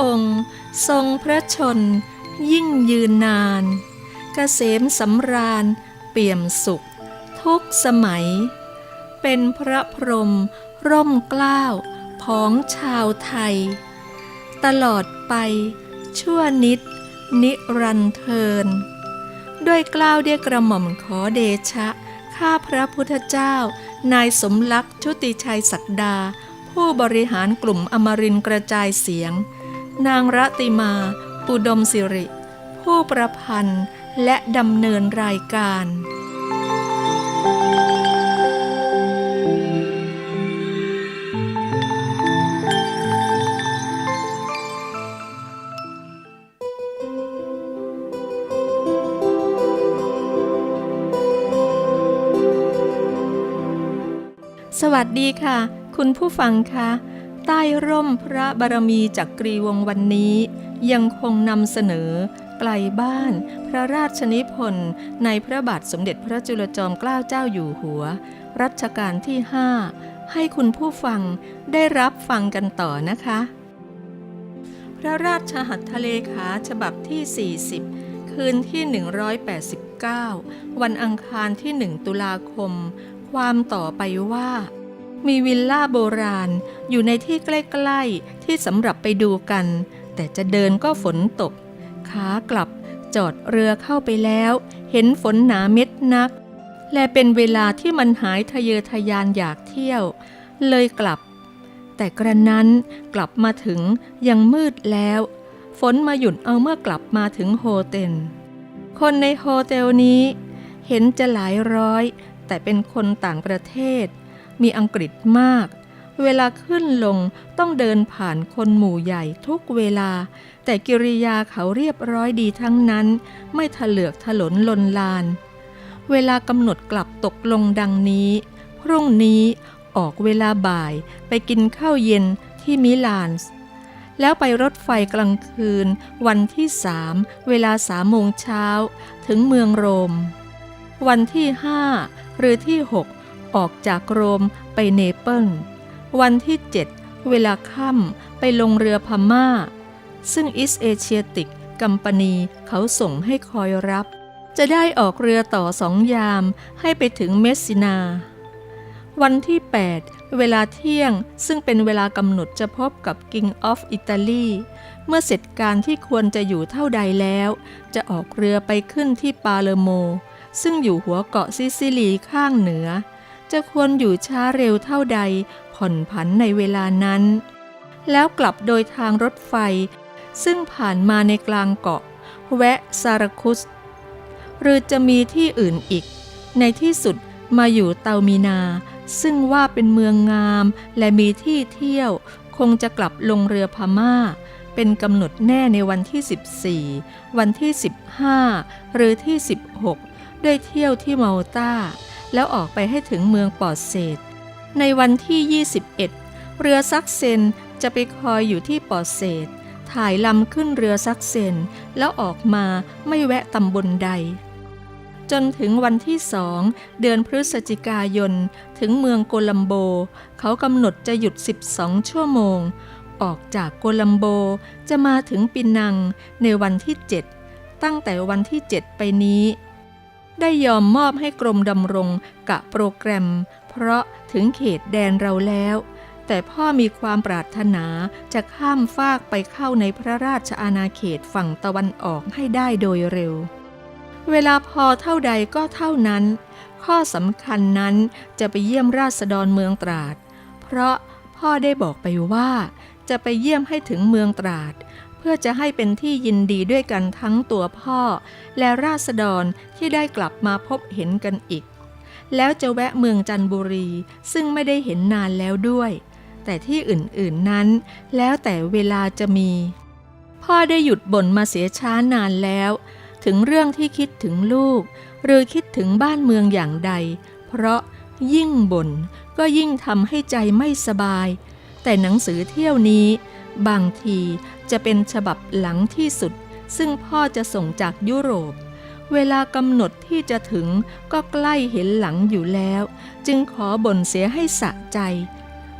องค์ทรงพระชน ยิ่งยืนนานกเกษมสำราญ เปี่ยมสุข ทุกสมัย เป็นพระพรหมร่มเกล้าวของชาวไทย ตลอดไปชั่วนิด นิรันเทิน ด้วยกล้าวเดียกระหม่อมขอเดชะ ข้าพระพุทธเจ้า นายสมลักษ์ชุติชัยศักดา ผู้บริหารกลุ่มอมรินกระจายเสียง นางรัติมา อุดมสิริ ผู้ประพันธ์และดำเนินรายการสวัสดีค่ะ คุณผู้ฟังคะ ใต้ร่มพระบารมีจักรีวงวันนี้ ยังคงนำเสนอ ไกลบ้าน พระราชนิพนธ์ในพระบาทสมเด็จพระจุลจอมเกล้าเจ้าอยู่หัว รัชกาลที่ 5 ให้คุณผู้ฟังได้รับฟังกันต่อนะคะ พระราชหัตถเลขาฉบับที่ 40 คืนที่ 189 วันอังคารที่ 1 ตุลาคม ความต่อไปว่า มีวิลล่าโบราณ อยู่ในที่ใกล้ๆที่สำหรับไปดูกัน แต่จะเดินก็ฝนตก ขากลับจอดเรือเข้าไปแล้ว เห็นฝนหนาเม็ดนัก และเป็นเวลาที่มันหายทะเยอทะยานอยากเที่ยว เลยกลับ แต่กระนั้นกลับมาถึงยังมืดแล้ว ฝนมาหยุดเอาเมื่อกลับมาถึงโฮเทลคนในโฮเทลนี้ เห็นจะหลายร้อย แต่เป็นคนต่างประเทศ มีอังกฤษมาก เวลาขึ้นลงต้องเดินผ่านคนหมู่ใหญ่ทุกเวลา แต่กิริยาเขาเรียบร้อยดีทั้งนั้น ไม่ทะเลือกถลนลนลาน เวลากำหนดกลับตกลงดังนี้ พรุ่งนี้ออกเวลาบ่ายไปกินข้าวเย็นที่มิลานส์แล้วไปรถไฟกลางคืน วันที่สามเวลาสามโมงเช้า ถึงเมืองโรม วันที่ห้าหรือที่6 ออกจากโรมไปเนเปิลวันที่ 7 เวลาค่ำไปลงเรือพม่า ซึ่งอิสเอเชียติกกัมปานีเขาส่งให้คอยรับ จะได้ออกเรือต่อสองยามให้ไปถึงเมสซินา วันที่ 8 เวลาเที่ยงซึ่งเป็นเวลากำหนดจะพบกับ King of Italy เมื่อเสร็จการที่ควรจะอยู่เท่าใดแล้ว จะออกเรือไปขึ้นที่ปาเลโม ซึ่งอยู่หัวเกาะซิซิลีข้างเหนือ จะควรอยู่ช้าเร็วเท่าใดผ่อนผันในเวลานั้น แล้วกลับโดยทางรถไฟ ซึ่งผ่านมาในกลางเกาะ แวะซาราคุส หรือจะมีที่อื่นอีก ในที่สุดมาอยู่เตามีนา ซึ่งว่าเป็นเมืองงามและมีที่เที่ยว คงจะกลับลงเรือพม่า เป็นกำหนดแน่ในวันที่ 14 วันที่ 15 หรือที่ 16 ด้วยเที่ยวที่มาลตา แล้วออกไปให้ถึงเมืองปอร์เซตในวันที่ 21 เรือซักเซนจะไปคอยอยู่ที่ปอร์เซตถ่ายลำขึ้นเรือซักเซน แล้วออกมาไม่แวะตำบลใด จนถึงวันที่สองเดือนพฤศจิกายน ถึงเมืองโกลัมโบ เขากำหนดจะหยุด 12 ชั่วโมง ออกจากโกลัมโบจะมาถึงปินังในวันที่ 7 ตั้งแต่วันที่ 7 ไปนี้ ได้ยอมมอบให้กรมดำรงกะโปรแกรม เพราะถึงเขตแดนเราแล้ว แต่พ่อมีความปรารถนาจะข้ามฟากไปเข้าในพระราชอาณาเขตฝั่งตะวันออกให้ได้โดยเร็ว เวลาพอเท่าใดก็เท่านั้น ข้อสำคัญนั้นจะไปเยี่ยมราษฎรเมืองตราด เพราะพ่อได้บอกไปว่า จะไปเยี่ยมให้ถึงเมืองตราด เพื่อจะให้เป็นที่ยินดีด้วยกันทั้งตัวพ่อ และราษฎรที่ได้กลับมาพบเห็นกันอีก แล้วจะแวะเมืองจันบุรี ซึ่งไม่ได้เห็นนานแล้วด้วย แต่ที่อื่นๆนั้น แล้วแต่เวลาจะมี พ่อได้หยุดบ่นมาเสียช้านานแล้ว ถึงเรื่องที่คิดถึงลูก หรือคิดถึงบ้านเมืองอย่างใด เพราะยิ่งบ่นก็ยิ่งทำให้ใจไม่สบาย แต่หนังสือเที่ยวนี้ บางที จะเป็นฉบับหลังที่สุด ซึ่งพ่อจะส่งจากยุโรป เวลากำหนดที่จะถึงก็ใกล้เห็นหลังอยู่แล้ว จึงขอบ่นเสียให้สะใจ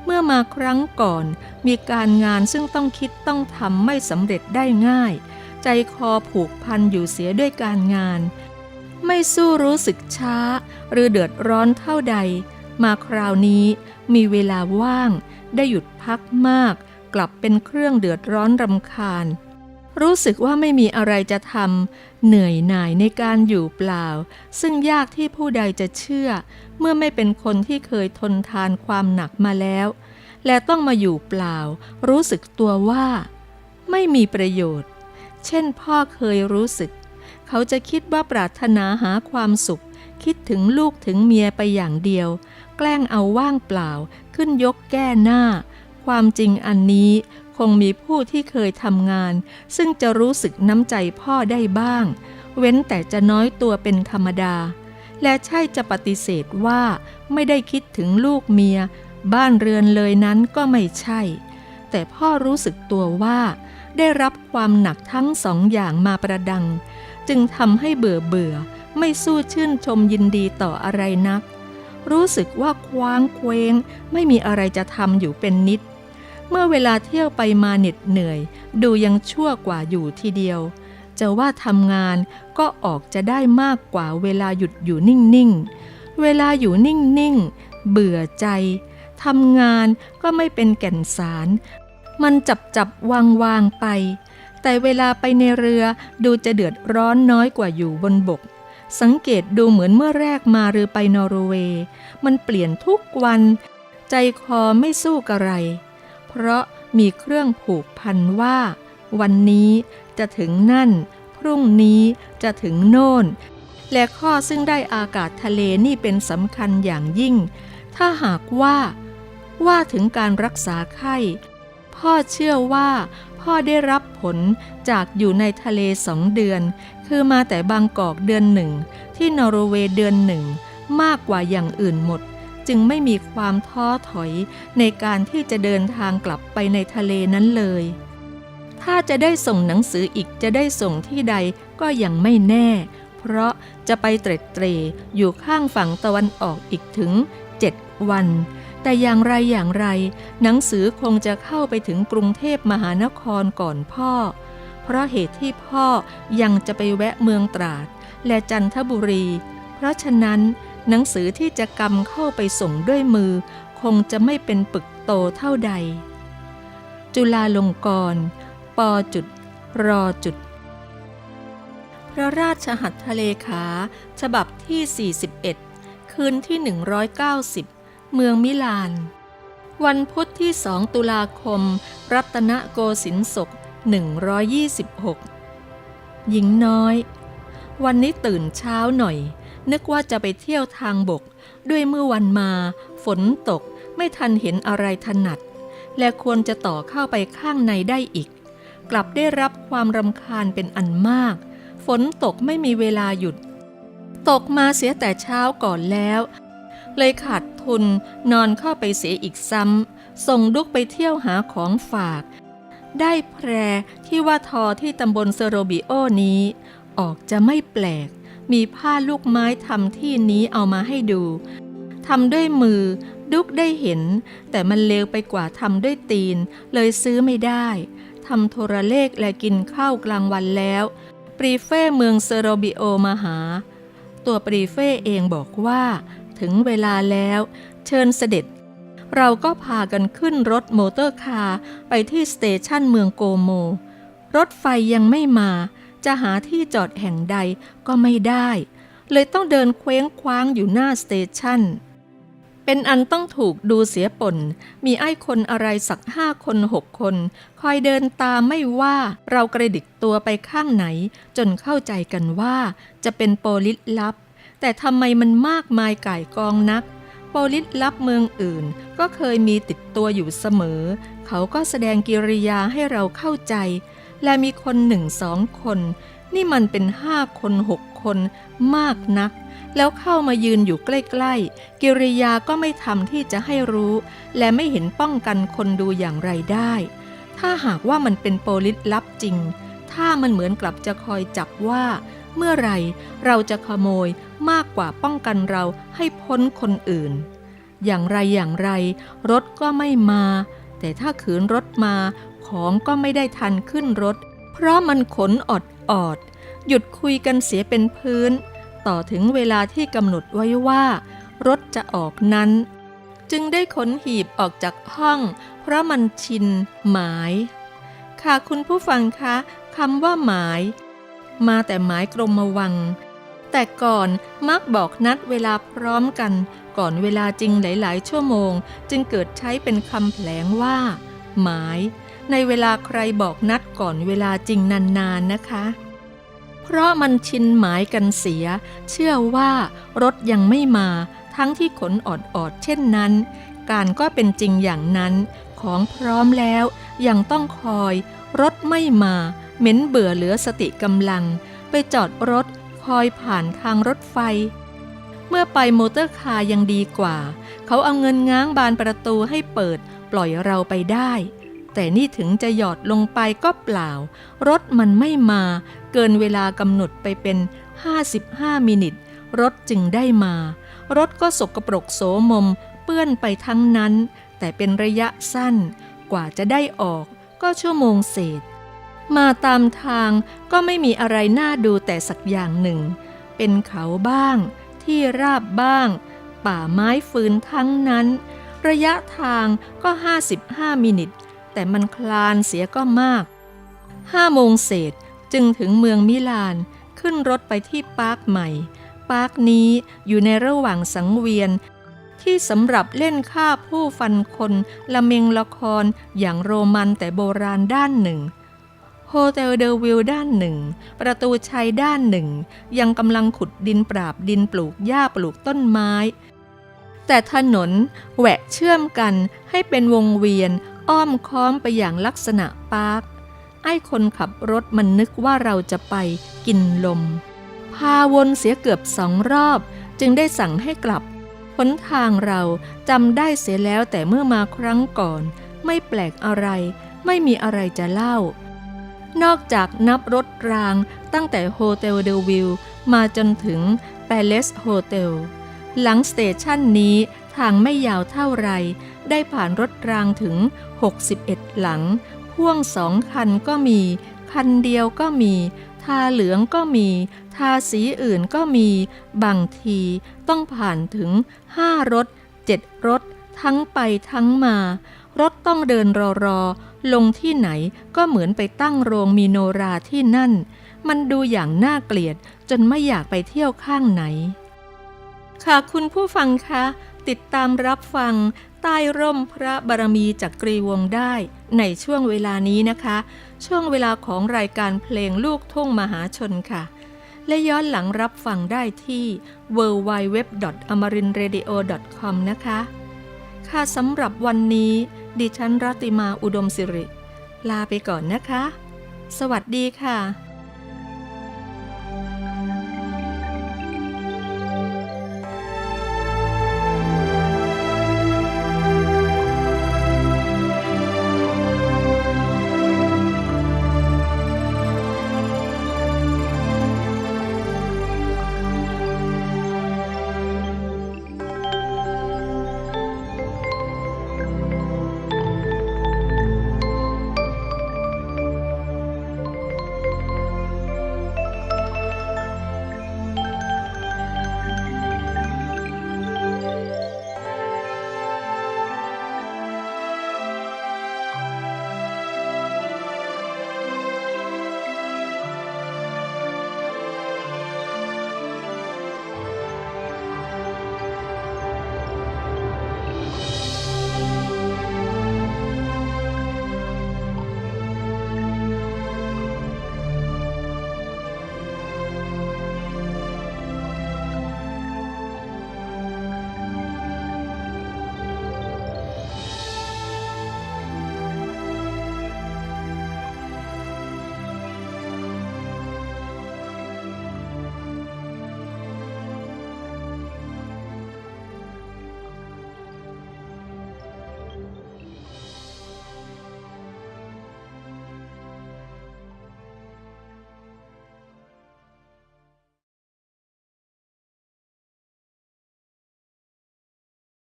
เมื่อมาครั้งก่อนมีการงานซึ่งต้องคิดต้องทำไม่สำเร็จได้ง่าย ใจคอผูกพันอยู่เสียด้วยการงาน ไม่สู้รู้สึกช้า หรือเดือดร้อนเท่าใด มาคราวนี้มีเวลาว่าง ได้หยุดพักมาก กลับเป็นเครื่องเดือดร้อนรำคาญ รู้สึกว่าไม่มีอะไรจะทำเหนื่อยหน่ายในการอยู่เปล่า ซึ่งยากที่ผู้ใดจะเชื่อ เมื่อไม่เป็นคนที่เคยทนทานความหนักมาแล้ว และต้องมาอยู่เปล่า รู้สึกตัวว่า ไม่มีประโยชน์ เช่นพ่อเคยรู้สึก เขาจะคิดว่าปรารถนาหาความสุข คิดถึงลูกถึงเมียไปอย่างเดียว แกล้งเอาว่างเปล่าขึ้นยกแก้หน้า ความจริงอันนี้คงมีผู้ที่เคยทำงาน ซึ่งจะรู้สึกน้ำใจพ่อได้บ้าง เว้นแต่จะน้อยตัวเป็นธรรมดา และใช่จะปฏิเสธว่าไม่ได้คิดถึงลูกเมีย บ้านเรือนเลยนั้นก็ไม่ใช่ แต่พ่อรู้สึกตัวว่า ได้รับความหนักทั้งสองอย่างมาประดัง จึงทำให้เบื่อเบื่อไม่สู้ชื่นชมยินดีต่ออะไรนัก รู้สึกว่าคว้างเคว้งไม่มีอะไรจะทำอยู่เป็นนิด เมื่อเวลาเที่ยวไปมาเหน็ดเหนื่อย ดูยังชั่วกว่าอยู่ทีเดียว จะว่าทำงานก็ออกจะได้มากกว่าเวลาหยุดอยู่นิ่งๆ เวลาอยู่นิ่งๆ เบื่อใจทำงานก็ไม่เป็นแก่นสาร มันจับจับวางวางไป แต่เวลาไปในเรือดูจะเดือดร้อนน้อยกว่าอยู่บนบก สังเกตดูเหมือนเมื่อแรกมาเรือไปนอร์เวย์ มันเปลี่ยนทุกวัน ใจคอไม่สู้กระไร เพราะมีเครื่องผูกพันว่า วันนี้จะถึงนั่น พรุ่งนี้จะถึงโน่น และข้อซึ่งได้อากาศทะเลนี่เป็นสำคัญอย่างยิ่ง ถ้าหากว่า ว่าถึงการรักษาไข้ พ่อเชื่อว่าพ่อได้รับผลจากอยู่ในทะเลสองเดือน คือมาแต่บางกอกเดือนหนึ่ง ที่นอร์เวย์เดือนหนึ่ง มากกว่าอย่างอื่นหมด จึงไม่มีความท้อถอยในการที่จะเดินทางกลับไปในทะเลนั้นเลย ถ้าจะได้ส่งหนังสืออีกจะได้ส่งที่ใดก็ยังไม่แน่ เพราะจะไปเตร็ดเตรอยู่ข้างฝั่งตะวันออกอีกถึง7วัน แต่อย่างไรอย่างไร หนังสือคงจะเข้าไปถึงกรุงเทพมหานครก่อนพ่อ เพราะเหตุที่พ่อยังจะไปแวะเมืองตราด และจันทบุรี เพราะฉะนั้น หนังสือที่จะกำเข้าไปส่งด้วยมือ คงจะไม่เป็นปึกโตเท่าใด จุฬาลงกรณ์ปจุด รอจุด พระราชหัตถเลขา ฉบับที่ 41 คืนที่ 190 เมืองมิลาน วันพุธที่ 2 ตุลาคม รัตนโกสินทร์ศก 126 หญิงน้อย วันนี้ตื่นเช้าหน่อย นึกว่าจะไปเที่ยวทางบก ด้วยเมื่อวันมา ฝนตกไม่ทันเห็นอะไรถนัด และควรจะต่อเข้าไปข้างในได้อีก กลับได้รับความรำคาญเป็นอันมาก ฝนตกไม่มีเวลาหยุด ตกมาเสียแต่เช้าก่อนแล้ว เลยขาดทุนนอนเข้าไปเสียอีกซ้ำส่งดุกไปเที่ยวหาของฝาก ได้แพรที่ว่าทอที่ตำบลเซโรบิโอนี้ ออกจะไม่แปลก มีผ้าลูกไม้ทำที่นี้เอามาให้ดูทำด้วยมือดุกได้เห็น แต่มันเลวไปกว่าทำด้วยตีน เลยซื้อไม่ได้ทำโทรเลขและกินข้าวกลางวันแล้ว ปรีเฟ่เมืองเซโรบิโอมาหา ตัวปรีเฟ่เองบอกว่า ถึงเวลาแล้ว เชิญเสด็จ เราก็พากันขึ้นรถมอเตอร์คาร์ไปที่สเตชันเมืองโกโม รถไฟยังไม่มา จะหาที่จอดแห่งใดก็ไม่ได้ เลยต้องเดินเคว้งคว้างอยู่หน้าสเตชันเป็นอันต้องถูกดูเสียป่นมีไอ้คนอะไรสักห้าคนหกคน คอยเดินตามไม่ว่าเรากระดิกตัวไปข้างไหน จนเข้าใจกันว่า จะเป็นโปลิสลับ แต่ทำไมมันมากมายก่ายกองนัก โปลิสลับเมืองอื่น ก็เคยมีติดตัวอยู่เสมอ เขาก็แสดงกิริยาให้เราเข้าใจ และมีคนหนึ่งสองคน นี่มันเป็นห้าคนหกคนมากนัก แล้วเข้ามายืนอยู่ใกล้ๆ กิริยาก็ไม่ทำที่จะให้รู้ และไม่เห็นป้องกันคนดูอย่างไรได้ ถ้าหากว่ามันเป็นโปลิสลับจริง ถ้ามันเหมือนกลับจะคอยจับว่า เมื่อไรเราจะขโมยมากกว่าป้องกันเราให้พ้นคนอื่น อย่างไรอย่างไร รถก็ไม่มา แต่ถ้าขืนรถมา ของก็ไม่ได้ทันขึ้นรถ เพราะมันขนอดออด หยุดคุยกันเสียเป็นพื้น ต่อถึงเวลาที่กำหนดไว้ว่า รถจะออกนั้น จึงได้ขนหีบออกจากห้อง เพราะมันชินหมาย ค่ะคุณผู้ฟังคะคำว่าหมาย มาแต่หมายกรมวัง แต่ก่อนมักบอกนัดเวลาพร้อมกัน ก่อนเวลาจริงหลาย ๆ ชั่วโมง จึงเกิดใช้เป็นคำแผลงว่า หมาย ในเวลาใครบอกนัดก่อนเวลาจริงนานๆนะคะ เพราะมันชินหมายกันเสีย เชื่อว่ารถยังไม่มา ทั้งที่ขนออดๆเช่นนั้น การก็เป็นจริงอย่างนั้น ของพร้อมแล้วยังต้องคอย รถไม่มา เหม็นเบื่อเหลือสติกำลัง ไปจอดรถคอยผ่านทางรถไฟ เมื่อไปโมเตอร์คาร์ยังดีกว่า เขาเอาเงินง้างบานประตูให้เปิดปล่อยเราไปได้ แต่นี่ถึงจะหยอดลงไปก็เปล่า รถมันไม่มาเกินเวลากำหนดไปเป็น 55 มินิทรถจึงได้มา รถก็สกปรกโสมม เปื้อนไปทั้งนั้น แต่เป็นระยะสั้น กว่าจะได้ออกก็ชั่วโมงเศษ มาตามทางก็ไม่มีอะไรน่าดูแต่สักอย่างหนึ่ง เป็นเขาบ้าง ที่ราบบ้าง ป่าไม้ฟืนทั้งนั้น ระยะทางก็ 55 มินิท แต่มันคลานเสียก็มาก5โมงเศษจึงถึงเมืองมิลานขึ้นรถไปที่ปาร์คใหม่ ปาร์คนี้อยู่ในระหว่างสังเวียน ที่สำหรับเล่นฆ่าผู้ฟันคนละเมงละครอย่างโรมันแต่โบราณด้านหนึ่งโฮเทลเดอวิลด้านหนึ่ง ประตูชัยด้านหนึ่ง ยังกำลังขุดดินปราบดินปลูกหญ้าปลูกต้นไม้ แต่ถนนแหวะเชื่อมกันให้เป็นวงเวียน อ้อมค้อมไปอย่างลักษณะปาร์ค ไอ้คนขับรถมันนึกว่าเราจะไปกินลม พาวนเสียเกือบสองรอบ จึงได้สั่งให้กลับหนทางเราจำได้เสียแล้วแต่เมื่อมาครั้งก่อน ไม่แปลกอะไร ไม่มีอะไรจะเล่า นอกจากนับรถรางตั้งแต่โฮเทลเดวิลมาจนถึง Palace Hotel หลังสเตชันนี้ทางไม่ยาวเท่าไร ได้ผ่านรถรางถึง 61 หลัง พ่วงสองคันก็มี คันเดียวก็มี ทาเหลืองก็มี ทาสีอื่นก็มี บางทีต้องผ่านถึง 5 รถ 7 รถ ทั้งไปทั้งมา รถต้องเดินรอรอลงที่ไหนก็เหมือนไปตั้งโรงมีโนราที่นั่น มันดูอย่างน่าเกลียดจนไม่อยากไปเที่ยวข้างไหน ค่ะคุณผู้ฟังคะ ติดตามรับฟัง ใต้ร่มพระบารมีจากกรีวงได้ในช่วงเวลานี้นะคะ ช่วงเวลาของรายการเพลงลูกทุ่งมหาชนค่ะ และย้อนหลังรับฟังได้ที่ www.amarinradio.com นะคะ ค่ะสำหรับวันนี้ ดิฉันรัติมาอุดมสิริ ลาไปก่อนนะคะ สวัสดีค่ะ